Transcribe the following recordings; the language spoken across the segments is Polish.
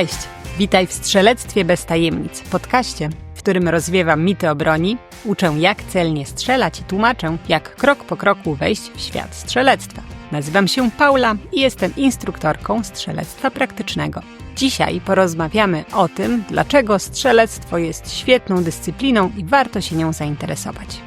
Cześć! Witaj w Strzelectwie bez tajemnic, podcaście, w którym rozwiewam mity o broni, uczę jak celnie strzelać i tłumaczę, jak krok po kroku wejść w świat strzelectwa. Nazywam się Paula i jestem instruktorką strzelectwa praktycznego. Dzisiaj porozmawiamy o tym, dlaczego strzelectwo jest świetną dyscypliną i warto się nią zainteresować.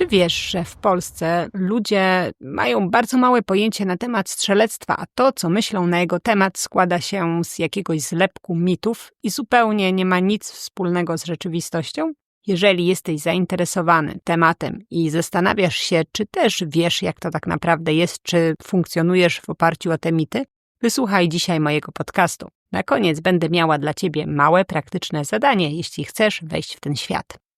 Czy wiesz, że w Polsce ludzie mają bardzo małe pojęcie na temat strzelectwa, a to, co myślą na jego temat, składa się z jakiegoś zlepku mitów i zupełnie nie ma nic wspólnego z rzeczywistością? Jeżeli jesteś zainteresowany tematem i zastanawiasz się, czy też wiesz, jak to tak naprawdę jest, czy funkcjonujesz w oparciu o te mity, wysłuchaj dzisiaj mojego podcastu. Na koniec będę miała dla Ciebie małe, praktyczne zadanie, jeśli chcesz wejść w ten świat.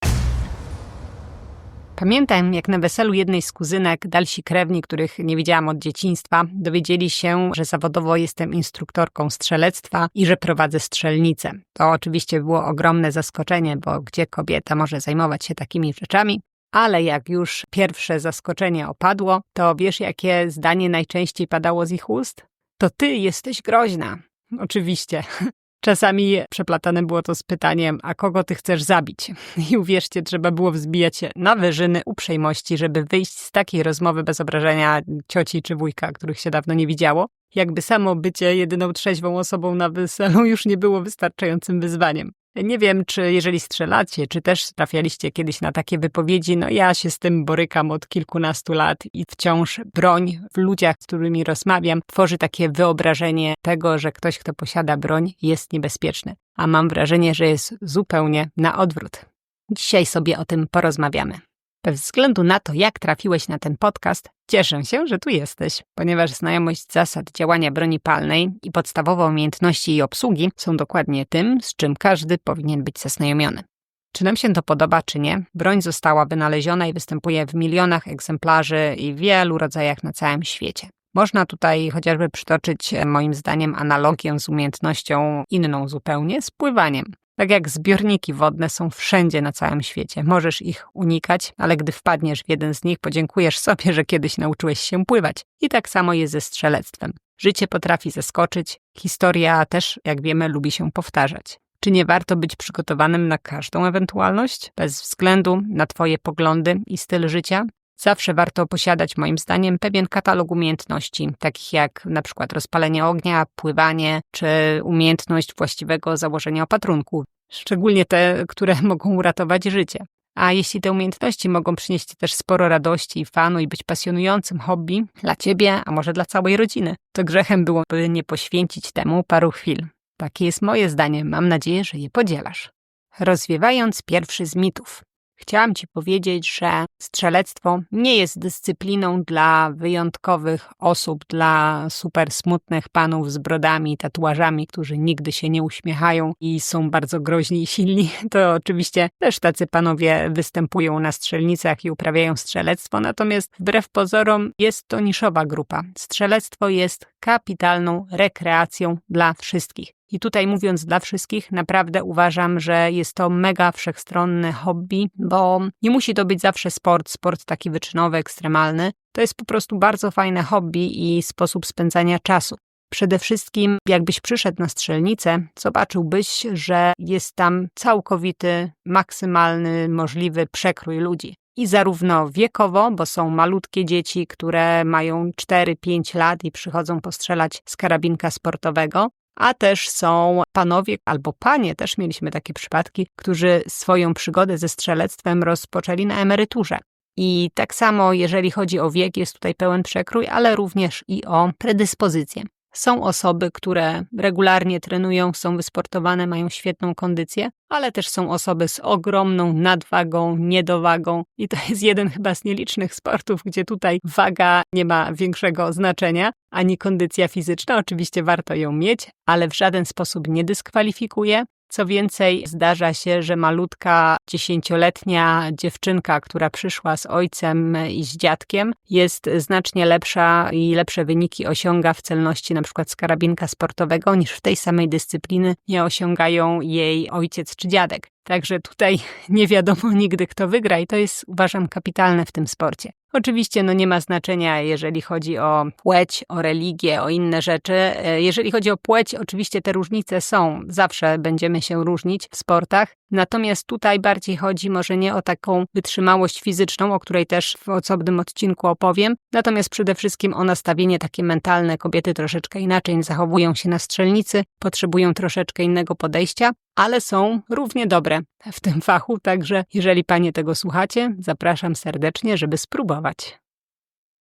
Pamiętam, jak na weselu jednej z kuzynek dalsi krewni, których nie widziałam od dzieciństwa, dowiedzieli się, że zawodowo jestem instruktorką strzelectwa i że prowadzę strzelnicę. To oczywiście było ogromne zaskoczenie, bo gdzie kobieta może zajmować się takimi rzeczami? Ale jak już pierwsze zaskoczenie opadło, to wiesz, jakie zdanie najczęściej padało z ich ust? To ty jesteś groźna. Oczywiście. Czasami przeplatane było to z pytaniem, a kogo ty chcesz zabić? I uwierzcie, trzeba było wzbijać się na wyżyny uprzejmości, żeby wyjść z takiej rozmowy bez obrażenia cioci czy wujka, których się dawno nie widziało. Jakby samo bycie jedyną trzeźwą osobą na weselu już nie było wystarczającym wyzwaniem. Nie wiem, czy jeżeli strzelacie, czy też trafialiście kiedyś na takie wypowiedzi, no ja się z tym borykam od kilkunastu lat i wciąż broń w ludziach, z którymi rozmawiam, tworzy takie wyobrażenie tego, że ktoś, kto posiada broń, jest niebezpieczny. A mam wrażenie, że jest zupełnie na odwrót. Dzisiaj sobie o tym porozmawiamy. Bez względu na to, jak trafiłeś na ten podcast, cieszę się, że tu jesteś, ponieważ znajomość zasad działania broni palnej i podstawowe umiejętności jej obsługi są dokładnie tym, z czym każdy powinien być zaznajomiony. Czy nam się to podoba, czy nie, broń została wynaleziona i występuje w milionach egzemplarzy i wielu rodzajach na całym świecie. Można tutaj chociażby przytoczyć, moim zdaniem, analogię z umiejętnością inną zupełnie, z pływaniem. Tak jak zbiorniki wodne są wszędzie na całym świecie. Możesz ich unikać, ale gdy wpadniesz w jeden z nich, podziękujesz sobie, że kiedyś nauczyłeś się pływać. I tak samo jest ze strzelectwem. Życie potrafi zaskoczyć, historia też, jak wiemy, lubi się powtarzać. Czy nie warto być przygotowanym na każdą ewentualność, bez względu na Twoje poglądy i styl życia? Zawsze warto posiadać, moim zdaniem, pewien katalog umiejętności, takich jak na przykład rozpalenie ognia, pływanie, czy umiejętność właściwego założenia opatrunku, szczególnie te, które mogą uratować życie. A jeśli te umiejętności mogą przynieść też sporo radości i fanu i być pasjonującym hobby dla ciebie, a może dla całej rodziny, to grzechem byłoby nie poświęcić temu paru chwil. Takie jest moje zdanie, mam nadzieję, że je podzielasz. Rozwiewając pierwszy z mitów. Chciałam Ci powiedzieć, że strzelectwo nie jest dyscypliną dla wyjątkowych osób, dla super smutnych panów z brodami, tatuażami, którzy nigdy się nie uśmiechają i są bardzo groźni i silni. To oczywiście też tacy panowie występują na strzelnicach i uprawiają strzelectwo, natomiast wbrew pozorom jest to niszowa grupa. Strzelectwo jest kapitalną rekreacją dla wszystkich. I tutaj mówiąc dla wszystkich, naprawdę uważam, że jest to mega wszechstronne hobby, bo nie musi to być zawsze sport, sport taki wyczynowy, ekstremalny. To jest po prostu bardzo fajne hobby i sposób spędzania czasu. Przede wszystkim, jakbyś przyszedł na strzelnicę, zobaczyłbyś, że jest tam całkowity, maksymalny, możliwy przekrój ludzi. I zarówno wiekowo, bo są malutkie dzieci, które mają 4-5 lat i przychodzą postrzelać z karabinka sportowego, a też są panowie albo panie, też mieliśmy takie przypadki, którzy swoją przygodę ze strzelectwem rozpoczęli na emeryturze. I tak samo, jeżeli chodzi o wiek, jest tutaj pełen przekrój, ale również i o predyspozycję. Są osoby, które regularnie trenują, są wysportowane, mają świetną kondycję, ale też są osoby z ogromną nadwagą, niedowagą i to jest jeden chyba z nielicznych sportów, gdzie tutaj waga nie ma większego znaczenia, ani kondycja fizyczna. Oczywiście warto ją mieć, ale w żaden sposób nie dyskwalifikuje. Co więcej, zdarza się, że malutka dziesięcioletnia dziewczynka, która przyszła z ojcem i z dziadkiem, jest znacznie lepsza i lepsze wyniki osiąga w celności na przykład z karabinka sportowego niż w tej samej dyscypliny nie osiągają jej ojciec czy dziadek. Także tutaj nie wiadomo nigdy, kto wygra, i to jest, uważam, kapitalne w tym sporcie. Oczywiście no nie ma znaczenia, jeżeli chodzi o płeć, o religię, o inne rzeczy. E, jeżeli chodzi o płeć, oczywiście te różnice są, zawsze będziemy się różnić w sportach. Natomiast tutaj bardziej chodzi może nie o taką wytrzymałość fizyczną, o której też w osobnym odcinku opowiem, natomiast przede wszystkim o nastawienie takie mentalne. Kobiety troszeczkę inaczej zachowują się na strzelnicy, potrzebują troszeczkę innego podejścia, ale są równie dobre w tym fachu, także jeżeli panie tego słuchacie, zapraszam serdecznie, żeby spróbować.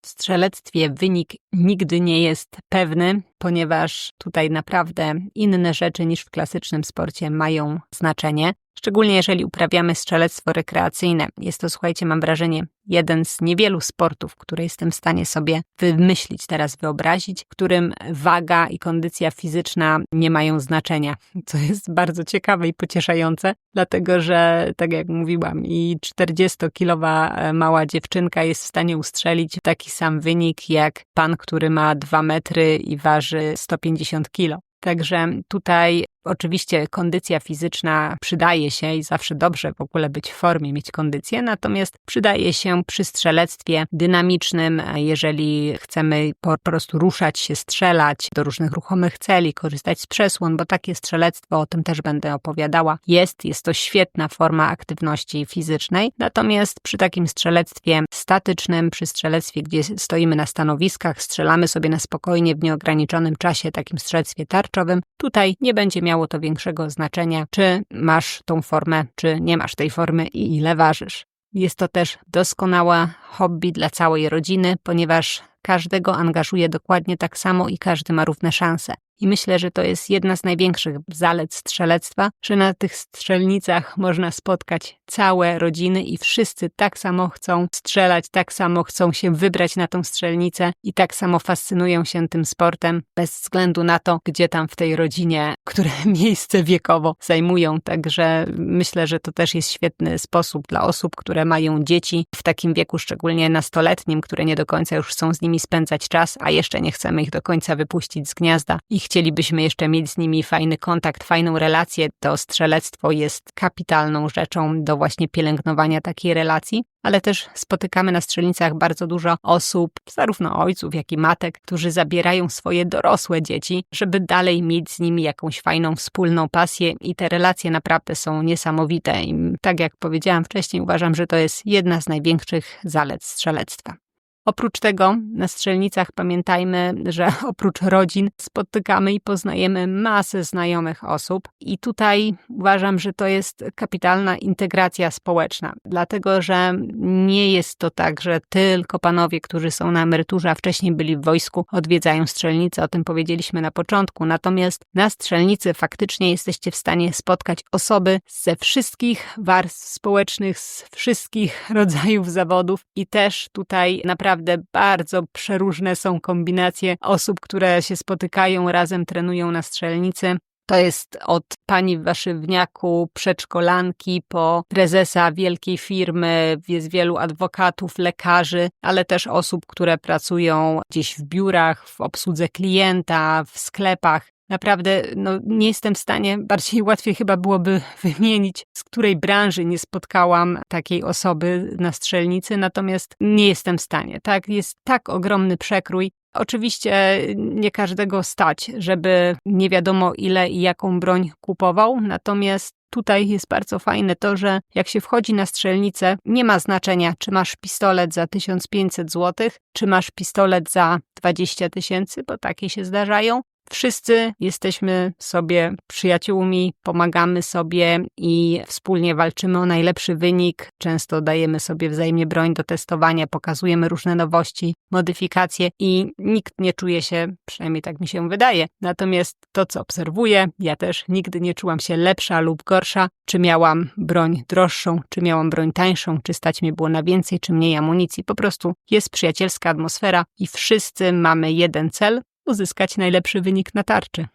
W strzelectwie wynik nigdy nie jest pewny, ponieważ tutaj naprawdę inne rzeczy niż w klasycznym sporcie mają znaczenie szczególnie jeżeli uprawiamy strzelectwo rekreacyjne. Jest to, słuchajcie, mam wrażenie, jeden z niewielu sportów, które jestem w stanie sobie wymyślić, teraz wyobrazić, którym waga i kondycja fizyczna nie mają znaczenia, co jest bardzo ciekawe i pocieszające, dlatego że, tak jak mówiłam, i 40-kilowa e, mała dziewczynka jest w stanie ustrzelić taki sam wynik jak pan, który ma 2 metry i waży 150 kilo. Także tutaj Oczywiście kondycja fizyczna przydaje się i zawsze dobrze w ogóle być w formie, mieć kondycję, natomiast przydaje się przy strzelectwie dynamicznym, jeżeli chcemy po prostu ruszać się, strzelać do różnych ruchomych celi, korzystać z przesłon, bo takie strzelectwo, o tym też będę opowiadała, jest, jest to świetna forma aktywności fizycznej. Natomiast przy takim strzelectwie statycznym, przy strzelectwie, gdzie stoimy na stanowiskach, strzelamy sobie na spokojnie w nieograniczonym czasie, takim strzelectwie tarczowym, tutaj nie będzie miał miało to większego znaczenia, czy masz tą formę, czy nie masz tej formy i ile ważysz. Jest to też doskonałe hobby dla całej rodziny, ponieważ każdego angażuje dokładnie tak samo i każdy ma równe szanse. I myślę, że to jest jedna z największych zalet strzelectwa, że na tych strzelnicach można spotkać całe rodziny i wszyscy tak samo chcą strzelać, tak samo chcą się wybrać na tą strzelnicę i tak samo fascynują się tym sportem, bez względu na to, gdzie tam w tej rodzinie, które miejsce wiekowo zajmują. Także myślę, że to też jest świetny sposób dla osób, które mają dzieci w takim wieku, szczególnie nastoletnim, które nie do końca już chcą z nimi spędzać czas, a jeszcze nie chcemy ich do końca wypuścić z gniazda i chcielibyśmy jeszcze mieć z nimi fajny kontakt, fajną relację, to strzelectwo jest kapitalną rzeczą do właśnie pielęgnowania takiej relacji, ale też spotykamy na strzelnicach bardzo dużo osób, zarówno ojców, jak i matek, którzy zabierają swoje dorosłe dzieci, żeby dalej mieć z nimi jakąś fajną, wspólną pasję i te relacje naprawdę są niesamowite. I tak jak powiedziałam wcześniej, uważam, że to jest jedna z największych zalet strzelectwa. Oprócz tego na strzelnicach pamiętajmy, że oprócz rodzin spotykamy i poznajemy masę znajomych osób, i tutaj uważam, że to jest kapitalna integracja społeczna, dlatego że nie jest to tak, że tylko panowie, którzy są na emeryturze, a wcześniej byli w wojsku, odwiedzają strzelnice, o tym powiedzieliśmy na początku. Natomiast na strzelnicy faktycznie jesteście w stanie spotkać osoby ze wszystkich warstw społecznych, z wszystkich rodzajów zawodów, i też tutaj naprawdę naprawdę bardzo przeróżne są kombinacje osób, które się spotykają, razem trenują na strzelnicy. To jest od pani w warzywniaku, przedszkolanki, po prezesa wielkiej firmy, jest wielu adwokatów, lekarzy, ale też osób, które pracują gdzieś w biurach, w obsłudze klienta, w sklepach. Naprawdę no, nie jestem w stanie, bardziej łatwiej chyba byłoby wymienić, z której branży nie spotkałam takiej osoby na strzelnicy, natomiast nie jestem w stanie. Tak, jest tak ogromny przekrój. Oczywiście nie każdego stać, żeby nie wiadomo ile i jaką broń kupował, natomiast tutaj jest bardzo fajne to, że jak się wchodzi na strzelnicę, nie ma znaczenia, czy masz pistolet za 1500 zł, czy masz pistolet za 20 tysięcy, bo takie się zdarzają. Wszyscy jesteśmy sobie przyjaciółmi, pomagamy sobie i wspólnie walczymy o najlepszy wynik. Często dajemy sobie wzajemnie broń do testowania, pokazujemy różne nowości, modyfikacje i nikt nie czuje się, przynajmniej tak mi się wydaje. Natomiast to, co obserwuję, ja też nigdy nie czułam się lepsza lub gorsza, czy miałam broń droższą, czy miałam broń tańszą, czy stać mi było na więcej, czy mniej amunicji. Po prostu jest przyjacielska atmosfera i wszyscy mamy jeden cel, uzyskać najlepszy wynik na tarczy.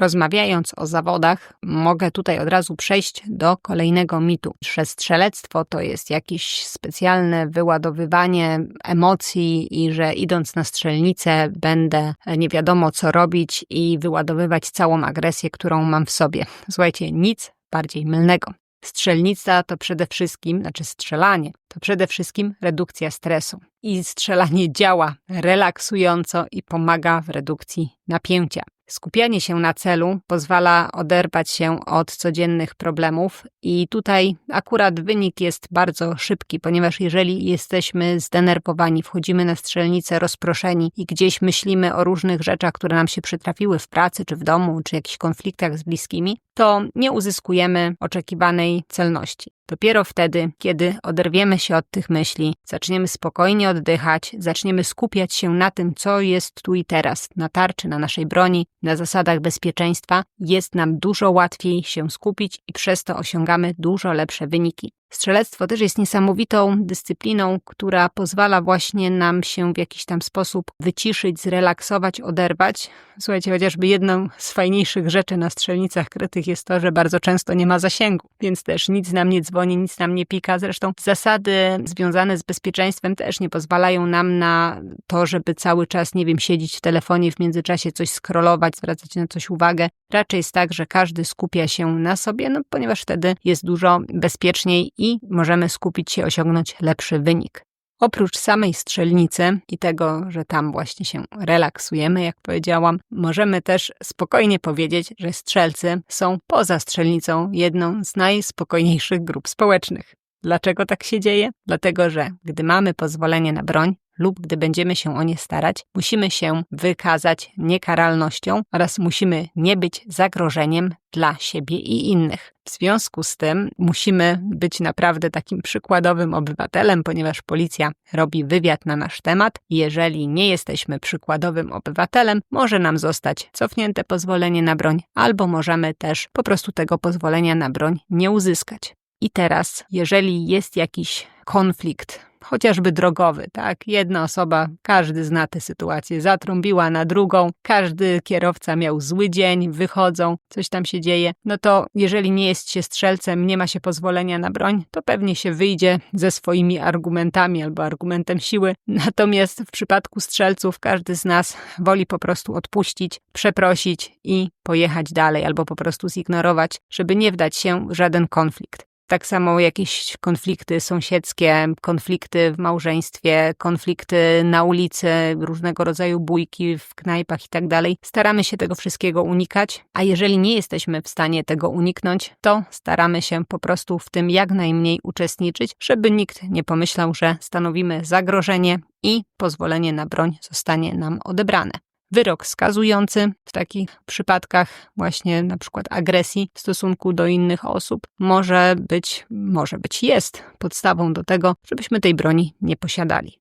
Rozmawiając o zawodach, mogę tutaj od razu przejść do kolejnego mitu, że strzelectwo to jest jakieś specjalne wyładowywanie emocji i że idąc na strzelnicę będę nie wiadomo co robić i wyładowywać całą agresję, którą mam w sobie. Słuchajcie, nic bardziej mylnego. Strzelnica to przede wszystkim, znaczy strzelanie, to przede wszystkim redukcja stresu. I strzelanie działa relaksująco i pomaga w redukcji napięcia. Skupianie się na celu pozwala oderwać się od codziennych problemów, i tutaj akurat wynik jest bardzo szybki, ponieważ jeżeli jesteśmy zdenerwowani, wchodzimy na strzelnicę rozproszeni i gdzieś myślimy o różnych rzeczach, które nam się przytrafiły w pracy, czy w domu, czy jakichś konfliktach z bliskimi, to nie uzyskujemy oczekiwanej celności. Dopiero wtedy, kiedy oderwiemy się od tych myśli, zaczniemy spokojnie oddychać, zaczniemy skupiać się na tym, co jest tu i teraz, na tarczy, na naszej broni, na zasadach bezpieczeństwa, jest nam dużo łatwiej się skupić i przez to osiągamy dużo lepsze wyniki. Strzelectwo też jest niesamowitą dyscypliną, która pozwala właśnie nam się w jakiś tam sposób wyciszyć, zrelaksować, oderwać. Słuchajcie, chociażby jedną z fajniejszych rzeczy na strzelnicach krytych jest to, że bardzo często nie ma zasięgu, więc też nic nam nie dzwoni, nic nam nie pika. Zresztą zasady związane z bezpieczeństwem też nie pozwalają nam na to, żeby cały czas, nie wiem, siedzieć w telefonie, w międzyczasie coś scrollować, zwracać na coś uwagę. Raczej jest tak, że każdy skupia się na sobie, no ponieważ wtedy jest dużo bezpieczniej możemy skupić się, osiągnąć lepszy wynik. Oprócz samej strzelnicy i tego, że tam właśnie się relaksujemy, jak powiedziałam, możemy też spokojnie powiedzieć, że strzelcy są poza strzelnicą jedną z najspokojniejszych grup społecznych. Dlaczego tak się dzieje? Dlatego, że gdy mamy pozwolenie na broń, lub gdy będziemy się o nie starać, musimy się wykazać niekaralnością oraz musimy nie być zagrożeniem dla siebie i innych. W związku z tym musimy być naprawdę takim przykładowym obywatelem, ponieważ policja robi wywiad na nasz temat. Jeżeli nie jesteśmy przykładowym obywatelem, może nam zostać cofnięte pozwolenie na broń, albo możemy też po prostu tego pozwolenia na broń nie uzyskać. I teraz, jeżeli jest jakiś konflikt chociażby drogowy, tak? Jedna osoba, każdy zna tę sytuację, zatrąbiła na drugą, każdy kierowca miał zły dzień, wychodzą, coś tam się dzieje, no to jeżeli nie jest się strzelcem, nie ma się pozwolenia na broń, to pewnie się wyjdzie ze swoimi argumentami albo argumentem siły. Natomiast w przypadku strzelców każdy z nas woli po prostu odpuścić, przeprosić i pojechać dalej albo po prostu zignorować, żeby nie wdać się w żaden konflikt. Tak samo jakieś konflikty sąsiedzkie, konflikty w małżeństwie, konflikty na ulicy, różnego rodzaju bójki w knajpach i tak dalej. Staramy się tego wszystkiego unikać, a jeżeli nie jesteśmy w stanie tego uniknąć, to staramy się po prostu w tym jak najmniej uczestniczyć, żeby nikt nie pomyślał, że stanowimy zagrożenie i pozwolenie na broń zostanie nam odebrane. Wyrok skazujący w takich przypadkach właśnie na przykład agresji w stosunku do innych osób może być, może być jest podstawą do tego, żebyśmy tej broni nie posiadali.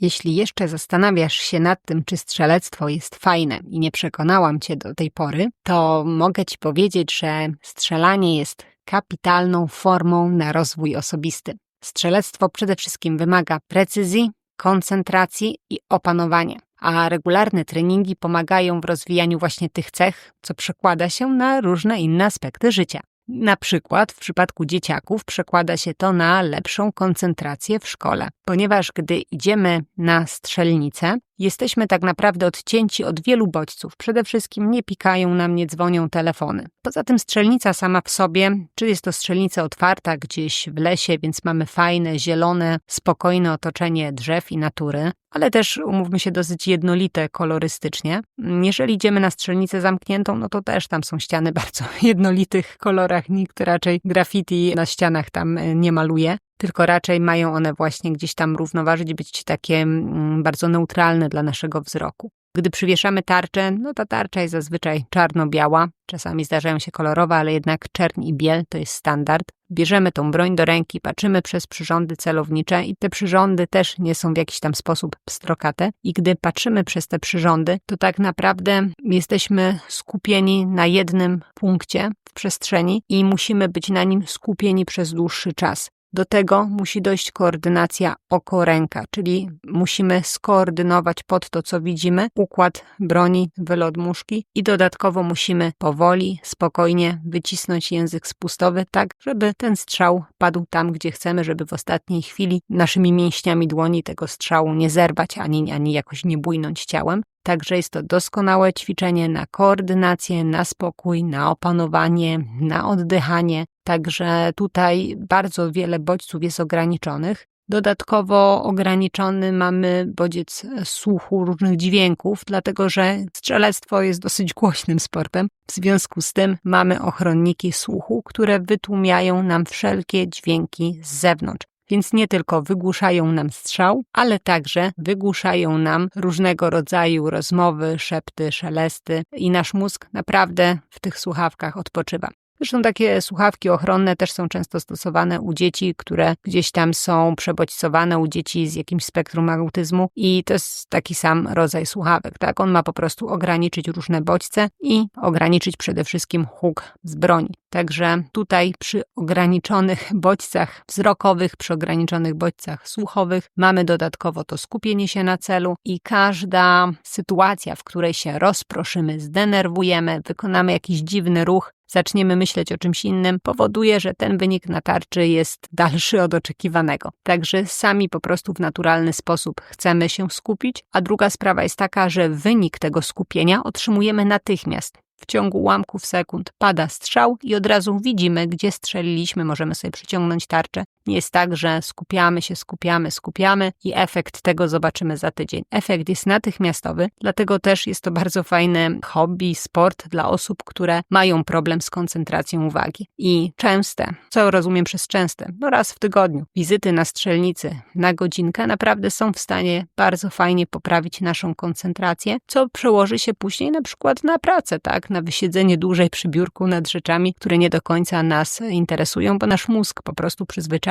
Jeśli jeszcze zastanawiasz się nad tym, czy strzelectwo jest fajne i nie przekonałam cię do tej pory, to mogę ci powiedzieć, że strzelanie jest kapitalną formą na rozwój osobisty. Strzelectwo przede wszystkim wymaga precyzji, koncentracji i opanowania a regularne treningi pomagają w rozwijaniu właśnie tych cech, co przekłada się na różne inne aspekty życia. Na przykład w przypadku dzieciaków przekłada się to na lepszą koncentrację w szkole, ponieważ gdy idziemy na strzelnicę, jesteśmy tak naprawdę odcięci od wielu bodźców. Przede wszystkim nie pikają nam, nie dzwonią telefony. Poza tym strzelnica sama w sobie, czy jest to strzelnica otwarta gdzieś w lesie, więc mamy fajne, zielone, spokojne otoczenie drzew i natury, ale też umówmy się dosyć jednolite kolorystycznie. Jeżeli idziemy na strzelnicę zamkniętą, no to też tam są ściany bardzo jednolitych kolorach, nikt raczej graffiti na ścianach tam e, nie maluje tylko raczej mają one właśnie gdzieś tam równoważyć, być takie mm, bardzo neutralne dla naszego wzroku. Gdy przywieszamy tarczę, no ta tarcza jest zazwyczaj czarno-biała, czasami zdarzają się kolorowe, ale jednak czern i biel to jest standard. Bierzemy tą broń do ręki, patrzymy przez przyrządy celownicze i te przyrządy też nie są w jakiś tam sposób pstrokate. I gdy patrzymy przez te przyrządy, to tak naprawdę jesteśmy skupieni na jednym punkcie w przestrzeni i musimy być na nim skupieni przez dłuższy czas. Do tego musi dojść koordynacja oko-ręka, czyli musimy skoordynować pod to, co widzimy, układ broni, wylot muszki i dodatkowo musimy powoli, spokojnie wycisnąć język spustowy, tak żeby ten strzał padł tam, gdzie chcemy, żeby w ostatniej chwili naszymi mięśniami dłoni tego strzału nie zerwać ani, ani jakoś nie bujnąć ciałem. Także jest to doskonałe ćwiczenie na koordynację, na spokój, na opanowanie, na oddychanie, Także tutaj bardzo wiele bodźców jest ograniczonych. Dodatkowo ograniczony mamy bodziec słuchu różnych dźwięków, dlatego że strzelectwo jest dosyć głośnym sportem. W związku z tym mamy ochronniki słuchu, które wytłumiają nam wszelkie dźwięki z zewnątrz. Więc nie tylko wygłuszają nam strzał, ale także wygłuszają nam różnego rodzaju rozmowy, szepty, szelesty i nasz mózg naprawdę w tych słuchawkach odpoczywa. Zresztą takie słuchawki ochronne też są często stosowane u dzieci, które gdzieś tam są przebodźcowane, u dzieci z jakimś spektrum autyzmu i to jest taki sam rodzaj słuchawek, tak? On ma po prostu ograniczyć różne bodźce i ograniczyć przede wszystkim huk z broni. Także tutaj przy ograniczonych bodźcach wzrokowych, przy ograniczonych bodźcach słuchowych mamy dodatkowo to skupienie się na celu i każda sytuacja, w której się rozproszymy, zdenerwujemy, wykonamy jakiś dziwny ruch, zaczniemy myśleć o czymś innym, powoduje, że ten wynik na tarczy jest dalszy od oczekiwanego. Także sami po prostu w naturalny sposób chcemy się skupić, a druga sprawa jest taka, że wynik tego skupienia otrzymujemy natychmiast. W ciągu ułamków sekund pada strzał i od razu widzimy, gdzie strzeliliśmy, możemy sobie przyciągnąć tarczę. Nie jest tak, że skupiamy się, skupiamy, skupiamy i efekt tego zobaczymy za tydzień. Efekt jest natychmiastowy, dlatego też jest to bardzo fajne hobby, sport dla osób, które mają problem z koncentracją uwagi. I częste, co rozumiem przez częste, no raz w tygodniu, wizyty na strzelnicy na godzinkę naprawdę są w stanie bardzo fajnie poprawić naszą koncentrację, co przełoży się później na przykład na pracę, tak? Na wysiedzenie dłużej przy biurku nad rzeczami, które nie do końca nas interesują, bo nasz mózg po prostu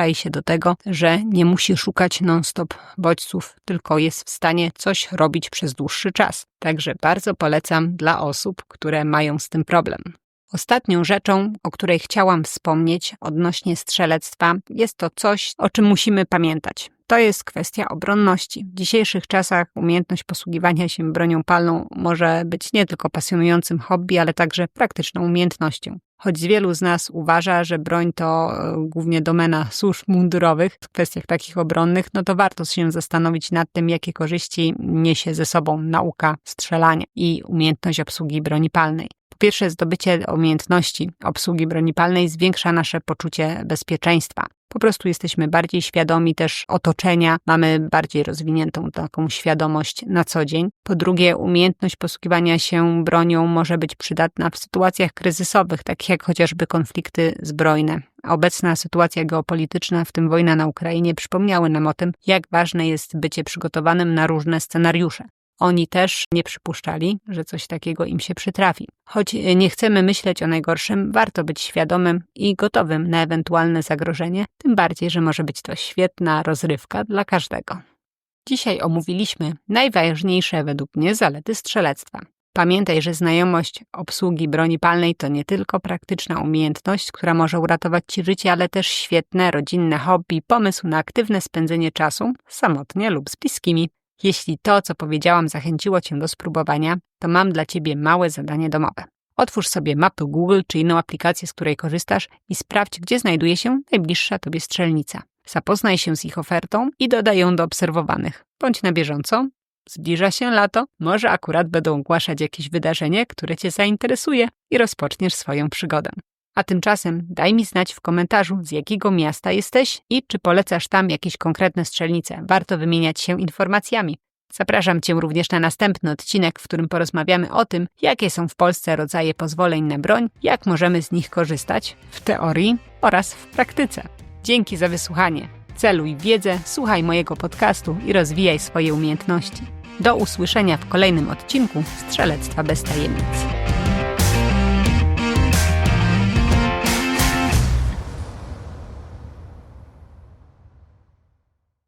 przyzwyczai się do tego, że nie musi szukać non-stop bodźców, tylko jest w stanie coś robić przez dłuższy czas. Także bardzo polecam dla osób, które mają z tym problem. Ostatnią rzeczą, o której chciałam wspomnieć odnośnie strzelectwa, jest to coś, o czym musimy pamiętać. To jest kwestia obronności. W dzisiejszych czasach umiejętność posługiwania się bronią palną może być nie tylko pasjonującym hobby, ale także praktyczną umiejętnością. Choć wielu z nas uważa, że broń to e, głównie domena służb mundurowych w kwestiach takich obronnych, no to warto się zastanowić nad tym, jakie korzyści niesie ze sobą nauka strzelania i umiejętność obsługi broni palnej. Po pierwsze, zdobycie umiejętności obsługi broni palnej zwiększa nasze poczucie bezpieczeństwa. Po prostu jesteśmy bardziej świadomi też otoczenia, mamy bardziej rozwiniętą taką świadomość na co dzień. Po drugie, umiejętność posługiwania się bronią może być przydatna w sytuacjach kryzysowych, takich jak chociażby konflikty zbrojne. Obecna sytuacja geopolityczna, w tym wojna na Ukrainie, przypomniały nam o tym, jak ważne jest bycie przygotowanym na różne scenariusze. Oni też nie przypuszczali, że coś takiego im się przytrafi. Choć nie chcemy myśleć o najgorszym, warto być świadomym i gotowym na ewentualne zagrożenie, tym bardziej, że może być to świetna rozrywka dla każdego. Dzisiaj omówiliśmy najważniejsze według mnie zalety strzelectwa. Pamiętaj, że znajomość obsługi broni palnej to nie tylko praktyczna umiejętność, która może uratować Ci życie, ale też świetne rodzinne hobby, pomysł na aktywne spędzenie czasu samotnie lub z bliskimi. Jeśli to, co powiedziałam, zachęciło Cię do spróbowania, to mam dla Ciebie małe zadanie domowe. Otwórz sobie mapę Google czy inną aplikację, z której korzystasz i sprawdź, gdzie znajduje się najbliższa Tobie strzelnica. Zapoznaj się z ich ofertą i dodaj ją do obserwowanych. Bądź na bieżąco. Zbliża się lato, może akurat będą ogłaszać jakieś wydarzenie, które Cię zainteresuje i rozpoczniesz swoją przygodę. A tymczasem daj mi znać w komentarzu, z jakiego miasta jesteś i czy polecasz tam jakieś konkretne strzelnice. Warto wymieniać się informacjami. Zapraszam Cię również na następny odcinek, w którym porozmawiamy o tym, jakie są w Polsce rodzaje pozwoleń na broń, jak możemy z nich korzystać w teorii oraz w praktyce. Dzięki za wysłuchanie. Celuj wiedzę, słuchaj mojego podcastu i rozwijaj swoje umiejętności. Do usłyszenia w kolejnym odcinku Strzelectwa bez tajemnic.